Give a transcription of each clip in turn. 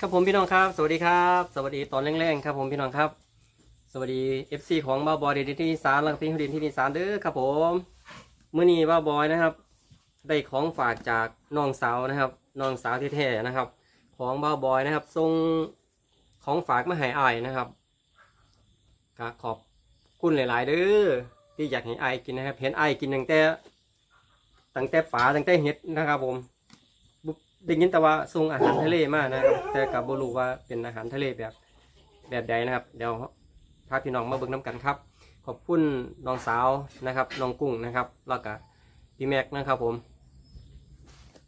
ครับผมพี่น้องครับ สวัสดีครับ สวัสดีตอนแรงๆครับผมพี่น้องครับ สวัสดี FC ของบ้าบอยเดนที่นิสานล้วก็พี่ฮุดินที่นิสานเด้อครับผมเมื้อนี้บ้าบอยนะครับ ได้ของฝากจากน้องสาวนะครับน้องสาวที่แท้นะครับ ของบ้าบอยนะครับส่งของฝากมาให้อายนะครับก็ขอบคุณหลาย ๆ เด้อที่อยากให้อายกินนะครับ เห็นอายกินตั้งแต่ตั้งแต่ฝาตั้งแต่เห็ดนะครับผม ได้ยินแต่ว่าส่งอาหารทะเลมานะครับ แต่กับบรูว่าเป็นอาหารทะเลแบบแบบใดนะครับ เดี๋ยวพาพี่น้องมาเบิ่งน้ำกันครับ ขอบคุณน้องสาวนะครับน้องกุ้งนะครับแล้วก็พี่แม็กซ์นะครับผม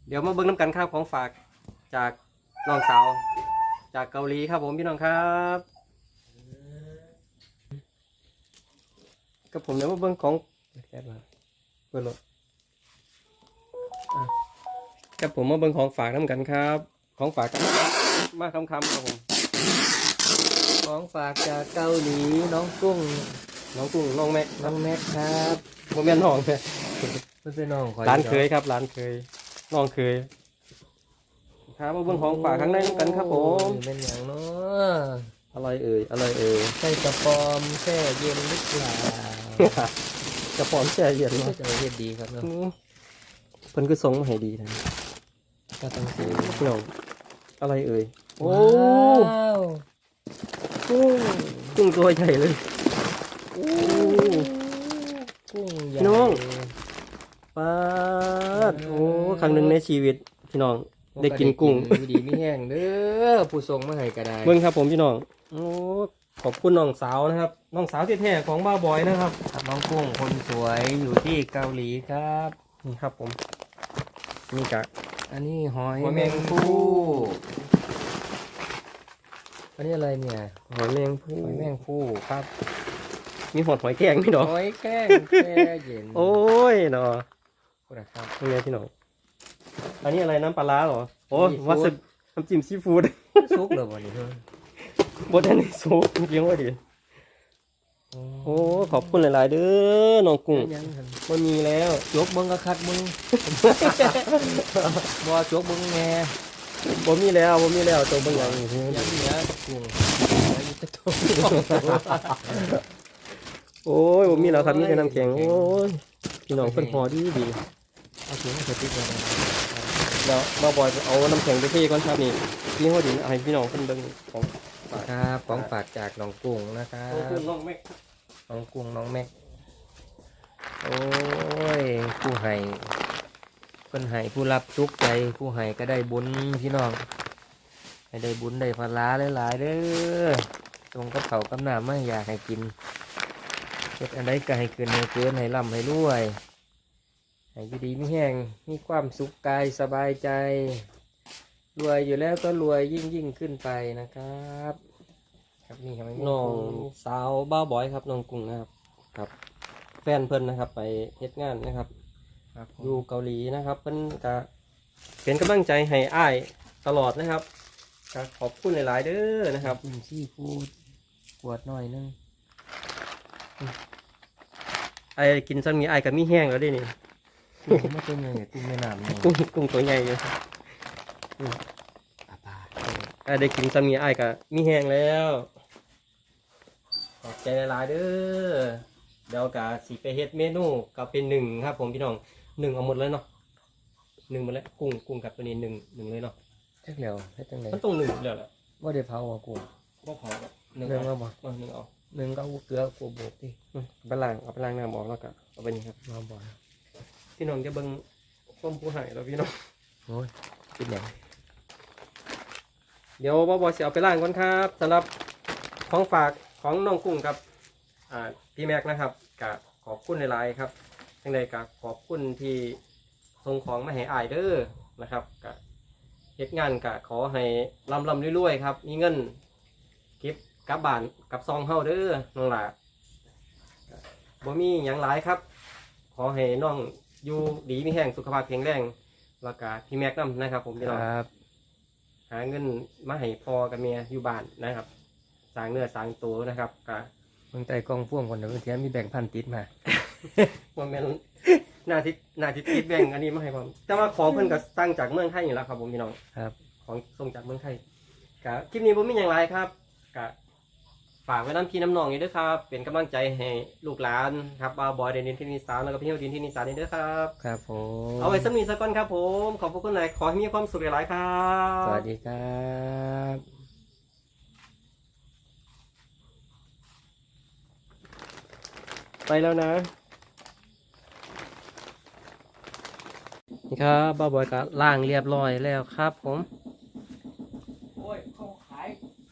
เดี๋ยวมาเบิ่งน้ำกันครับของฝากจากน้องสาว จากเกาหลีครับผมพี่น้องครับกับผมเดี๋ยวมาเบิ่งของแก๊สมาเปิดรถ ครับผมมาเบิ่งของฝากน้ำกันครับ ของฝากกันมาคำคำๆครับผมของฝากจากเกาหลีน้องกุ้งน้องกุ้งน้องแม็กน้องแม็กครับโมเมนน้องเลยเพื่อนๆน้องขอร้านเคยครับร้านเคยน้องเคยครับมาเบิ่งของฝากข้างในน้ำกันครับผมโอ้ยเป็นอย่างเนาะอะไรเอ่ยอะไรเอ่ยใส่กระปอมแช่เย็นหรือเปล่ากระป๋องแช่เย็นก็เนาะจะเย็นดีครับเนาะอืมเพิ่นก็ส่งมาให้ดีนะ ก็ต้องซื้อพี่น้องอะไรเอ่ย โอ้ว้าวกุ้งกุ้งตัวใหญ่เลย โอ้กุ้งใหญ่น้องปาดโอ้ครั้งหนึ่งในชีวิตพี่น้อง ได้กินกุ้ง อยู่ดีไม่แห้งเด้อผู้ทรงมาให้ก็ได้เบิ่งครับผมพี่น้อง โอ้ขอบคุณน้องสาวนะครับ น้องสาวที่แท้ๆของบ้าบอยนะครับครับน้องกุ้งคนสวยอยู่ที่เกาหลีครับ นี่ครับผม นี่กะ อันนี้หอยหอยแมงภูอันนี้อะไรเนี่ย หอยแมงภูหอยแมงภูครับ มีหอดหอยแกงพี่น้องหอยแข้งแช่เย็นโอ้ยเนาะคุณนะครับเป็นไงพี่น้องอันนี้อะไรน้ำปลาร้าเหรอโอ้ซีฟู้ดวัสดุน้ำจิ้มซีฟู้ดซุกเลยวันนี้เพิ่นบดอันนี้ซุปเลี้ยงไว้ดี โอ้ขอบคุณหลาย ๆ เด้อน้องกุ้งยังหันมันมีแล้วจกเบิ้งก็คัดมึง บ่จกเบิ้งแง่บ่มีแล้วบ่มีแล้วตัวเบางอย่างยังเหลือกุ้งแล้วอยู่แต่ตัวโอ้ยบ่มีแล้วครับมีแต่น้ำแข็งโอ้ยพี่น้องเพิ่นพอดีดีเอาถุงมาใส่ติ๊กไว้นะเดี๋ยวมาบอยไปเอาน้ำแข็งไปเทก่อนครับนี่พี่หัวดินให้พี่น้องเพิ่นเบิ่งของ ครับของฝากจากน้องกุ้งนะครับน้องแม็ก น้องกุ้งน้องแม็ก โอ้ย ผู้ให้เพิ่นให้ผู้รับทุกใจ ผู้ให้ก็ได้บุญพี่น้องให้ได้บุญได้พลาหลายๆเด้อตรงกับเขากับหน้ำไม่อยากให้กินเฮ็ดอันใดก็ให้เกินให้เกินให้ร่ำให้รวยให้อยู่ดีไม่แห้งมีความสุขกายสบายใจ รวยอยู่แล้วก็รวยยิ่งยิ่งขึ้นไปนะครับ ครับนี่ครับน้องสาวบ้าวบอยครับน้องกุ้งนะครับครับ แฟนเพิ่นนะครับ ไปเฮ็ดงานนะครับครับผอมยู่เกาหลีนะครับ เพิ่นก็เป็นกำลังใจให้อ้ายตลอดนะครับก็ขอบคุณหลาย ๆ เด้อนะครับ กินซีฟู้ดกวดหน่อยนึงไอ้กินซันมีไอ้ายก็มีแห้งแล้วเดินี่กุ้งไม่เป็นไงกุ้งแม่น้ำนี่กุ้งกุ้งตัวใหญ่อยู่ปลาปลา ไอ้ายได้กินซันมีไอ้ายก็มีแห้งแล้วข อบใจหลายๆเด้อเดี๋ยวกะสิไปเฮ็ดเมนูก็เป็นหนึ่งครับ ผมพี่น้องหนึ่งเอาหมดเลยเนาะหนึ่งหมดแล้วกุ้งกุ้งกับตัวนี้หนึ่งหนึ่งเลยเนาะเจ๊กเหลียวให้ตั้งไหนมันต้องหนึ่งแล้วแหละว่าได้เผาอะกุ้งบ่พอหรอกหนึ่งหนึ่งเอาเอาบ่เออหนึ่งเอาหนึ่งก็เอาเกลือกัวโบกที่อืมเอาไปล้างเอาไปล้างน้ำออกแล้วก็เอาไปนี่ครับมาบ่อยพี่น้องจะเบิ่งส้มผู้ใหายแล้วพี่น้องโอ้ยกินอย่างเดี๋ยวบ่บอยสิเอาไปล้างก่อนครับสำหรับของฝาก ของน้องกุ้งกับอ่าพี่แม็กนะครับกับขอบคุณหลายๆครับยังไงกับขอบคุณที่ส่งของมาให้อายเด้อนะครับกับเฮ็ดงานกับขอให้ลำลำรวยๆครับ มีเงินเก็บกลับบ้านกับซองเฮาเด้อน้องหลาก็บ่มีหยังหลายครับ ขอให้น้องอยู่ดีมีแห้งสุขภาพแข็งแรงแล้วก็พี่แม็กนํนะครับ ผมพี่น้องครับหาเงินมาให้พ่อกับเมียอยู่บ้านนะครับ สร้างเนื้อสร้างตัวนะครับก็เมืองใต้กองพ่วงคนเดียวเทียมมีแบ่งพันติดมาว่าแม่นหน้าที่หน้าที่ติดแบ่งอันนี้มาให้ผมแต่ว่าของเพิ่นก็สร้างจากเมืองไทยอยู่แล้วครับผมพี่น้องครับ ของส่งจากเมืองไทยกะคลิปนี้ผมมีอย่างไรครับกะฝากไว้น้ำพี่น้ำนองอยู่ด้วยครับ เป็นกำลังใจให้ลูกหลานครับบาวบอยเดนินที่นิสานแล้วก็พี่เฮาดินที่นิสานนี่ด้วยครับ ครับผม เอาไว้สักนีสักก่อนครับผม ขอบพระคุณหลายขอให้มีความสุขหลายๆครับ สวัสดีครับ ไปแล้วนะ นี่ครับบ้าบอยก็ล่างเรียบร้อยแล้วครับผม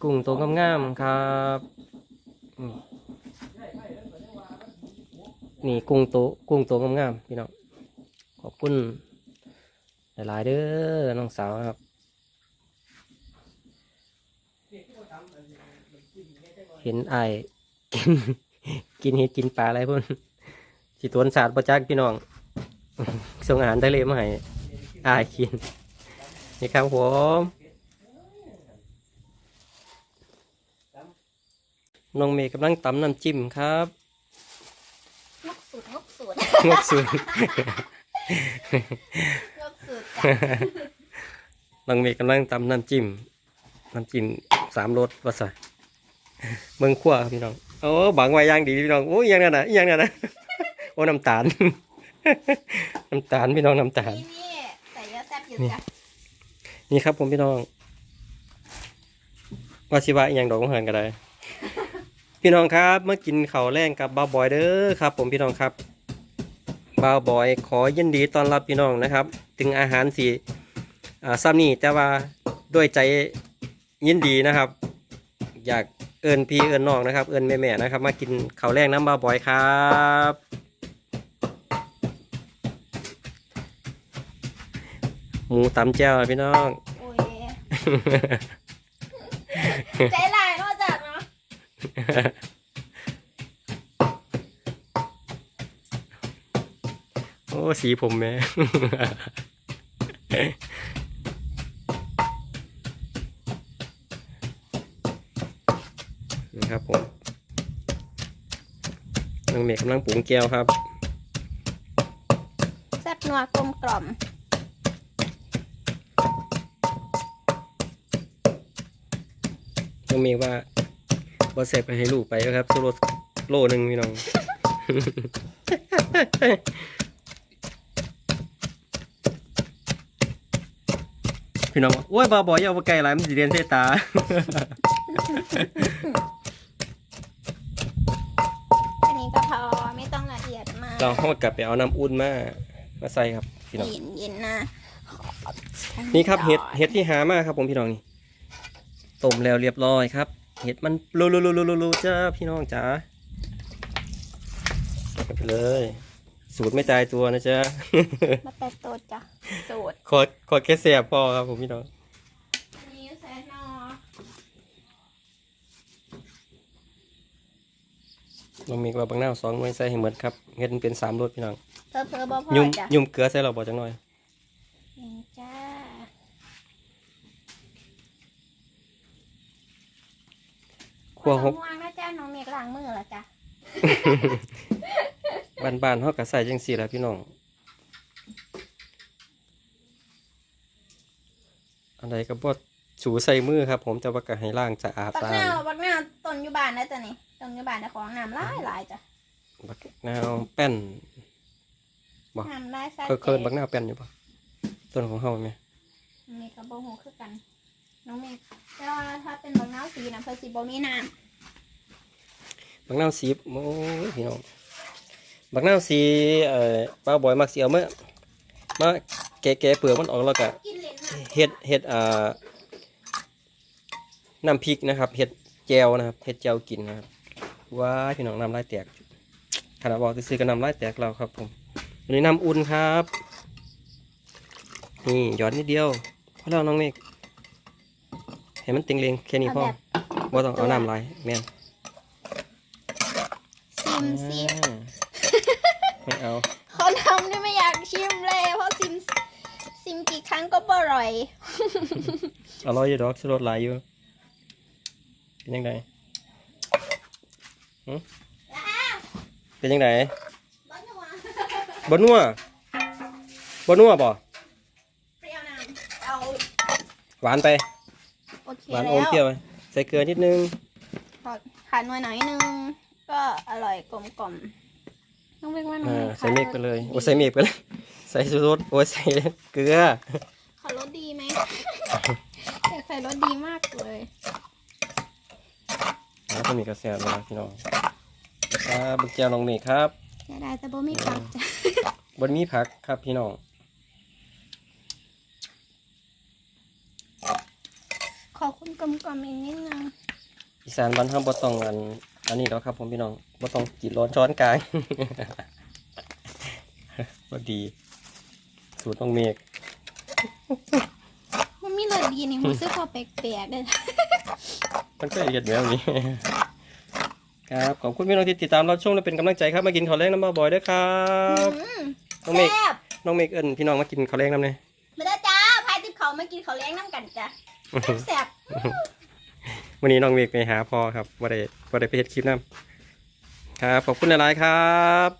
กุ้งตัวงามๆครับนี่กุ้งตัวกุ้งตัวงามๆพี่น้องขอบคุณหลายๆเด้อน้องสาวครับเห็นไอกิน กินเห็ดกินปลาอะไรพวกสิตวนศาสตร์ประจักษ์พี่น้องส่งอาหารทะเลมาให้อายกินนี่ครับผมน้องเมย์กำลังตำน้ำจิ้มครับงกสุดงกสุดงกสุดงกสุดจ้ะน้องเมย์กำลังตำน้ำจิ้มน้ำจิ้มสามรสว่าซะเมืองขั้วพี่น้อง โอ้บังไว้อย่างดีพี่น้องโอ้ยอยังนั่นนะอหยังนั่นนะโอ้น้ำตาล น้ำตาลพี่น้องน้ำตาลนี่นี่ใส่เยอะแซ่บอยู่นี่จ้ะนี่ครับผมพี่น้องว่าสิว่าอหย่างดอกของเหินก็ได้ พี่น้องครับเมื่อกินข้าวแรงกับบ้าวบอยเด้อครับ ผมพี่น้องครับบ้าวบอยขอยินดีต้อนรับพี่น้องนะครับ ถึงอาหารสีอ่าซ้ำนี่แต่ว่าด้วยใจยินดีนะครับ อยาก เอิญพี่เอิญน้องนะครับ เอิญแม่ๆนะครับ มากินข้าวแรงน้ำบ้าวบอยครับหมูตำแจ่วพี่น้องโอ้ยใจลายนอกจากเนาะโอ้สีผมแม่ นี่ครับผมน้องเมฆกำลังปรุงแก้วครับแซ่บนัวกลมกล่อมน้องเมฆว่าบอสเซฟไปให้ลูกไปแล้วครับโซโลโลหนึ่งพี่น้องพี่น้องบอกโอ้ยบาบอยอย่าเอาไปไกลหลายมันสิเรียนเสตา เอียดมากเราห้องกลับไปเอาน้ำอุ่นมามาใส่ครับพี่น้อง เย็นเย็นๆนะนี่ครับเห็ดเห็ดที่หามาครับผมพี่น้องนี่ต้มแล้วเรียบร้อยครับ เห็ดมันรูรูรูรูรูรูจ้าพี่น้องจ๋าเก็บไปเลย สูตรไม่ตายตัวนะจ๊ะมาแปดตัวจ้ะสูตรขอขอแค่เสียบพอครับผมพี่น้อง อันนี้แซ่บนอ ลองมีกว่าบางหน้าสองหน่วยใส่ให้หมดครับเห็ดมันเป็นสามรสพี่น้องเพอเพอๆบ่พอยุ่มจ้ะยุ่มเกลือใส่เราบ่จังหน่อยนี่จ้าขั้วหกห่วงนะจ้าน้องเมฆล้างมือละจ้ะบ้านบ้านๆเขาก็ใส่จังสี่แหละพี่น้องอันใดก็บ่สูใส่มือครับ ผมจะว่าก็ให้ล้างสะอาดบักสะหอาน้าดบักหน้าต้นอยู่บ้านนะจ้ะนี่ ต้นอยู่บ้านนะของน้ำลายหลายจ้ะบักนาวแป้นบ่น้ำลายใส่เคยเคยบักนาวแป้นอยู่ปะต้นของเฮาไหมมีกระโบหูคือกัน น้องเมฆแต่ว่าถ้าเป็นบักน้าสีนะเพื่อสีบ่มีน้บักนาวสีโอ้ยพี่น้องบักนาวสีเอ่อป้าบอยมักสิเอามามาแกะแกะเปลือกมันออกแล้วก็ำกินเลนนะเฮ็ดเฮ็ดอ่าน้ำพริกนะครับเฮ็ดแจวนะครับเฮ็ดแจวกินนะครับ ว้ายพี่น้องน้ำลายแตกขนาดบอกซื้อๆก็น้ำลายแตกเราครับผมอันนี้น้ำอุ่นครับ นี่หยอดนิดเดียวพอแล้วน้องเมฆให้มันเต็งเลงแค่นี้เอาพอแบบบ่ต้องเอาน้ำลายแม่นซิมซิมอ่าไม่เอาเขาทำนี่ไม่อยากชิมเลยเพราะซิมซิมกี่ครั้งก็บ่อร่อยอร่อยอยู่ดอกสรสหลายอยู่เป็นยังไงหึ เป็นยังไงบ้านหัวบนัวบนัวบ่เปรี้ยวน้ำเอาหวานไปโอเคหวานแล้อมวเปรี้ยวไหมใส่เกลือนิดนึงขาดหน่อยหน่อยนึง ก็อร่อยกลมกล่อมน้องเมฆว่าน้องอ่าเมฆใส่เมฆไปเลยโอ้ใส่เมฆไปเลยใส่ชูรสโอ้ยใส่เกลือขอรสดีไหมอยากใส่รสดีมากเลย แล้วก็มีกระแสเลยนะพี่น้องครับบึกแก้วน้องเมฆครับจะได้แต่บ่มีผักจ้ะบนมีผักครับพี่น้องขอคุณกลมกล่อมอีกนิดนึงอีสานบ้านเฮาบ่ต้องอันอันนี้แล้วครับ ผมพี่น้องบ่ต้องจิตร้อนช้อนกลางบ่ดี สูตรน้องเมฆมันมีรสดีนี่หูซื้อพอแปลกๆเลย มันก็เอียดแบบนี้ ครับขอบคุณพี่น้องที่ติดตามเราช่วงและเป็นกำลังใจครับมากินข้าวแรงน้ำมาบ่อยด้วยครับอืมน้องเมฆแซ่บน้องเมฆเอิ้นพี่น้องมากินข้าวแรงน้ำเนี่ยมาได้อจ้าพายติบเขามากินเขาวเลี้ยงน้ำกันจ้ะแซ่บวันนี้น้องเมฆไปหาพ่อครับว่าได้ว่าได้ไปเฮ็ดคลิปน้ำครับขอบคุณหลายๆครับ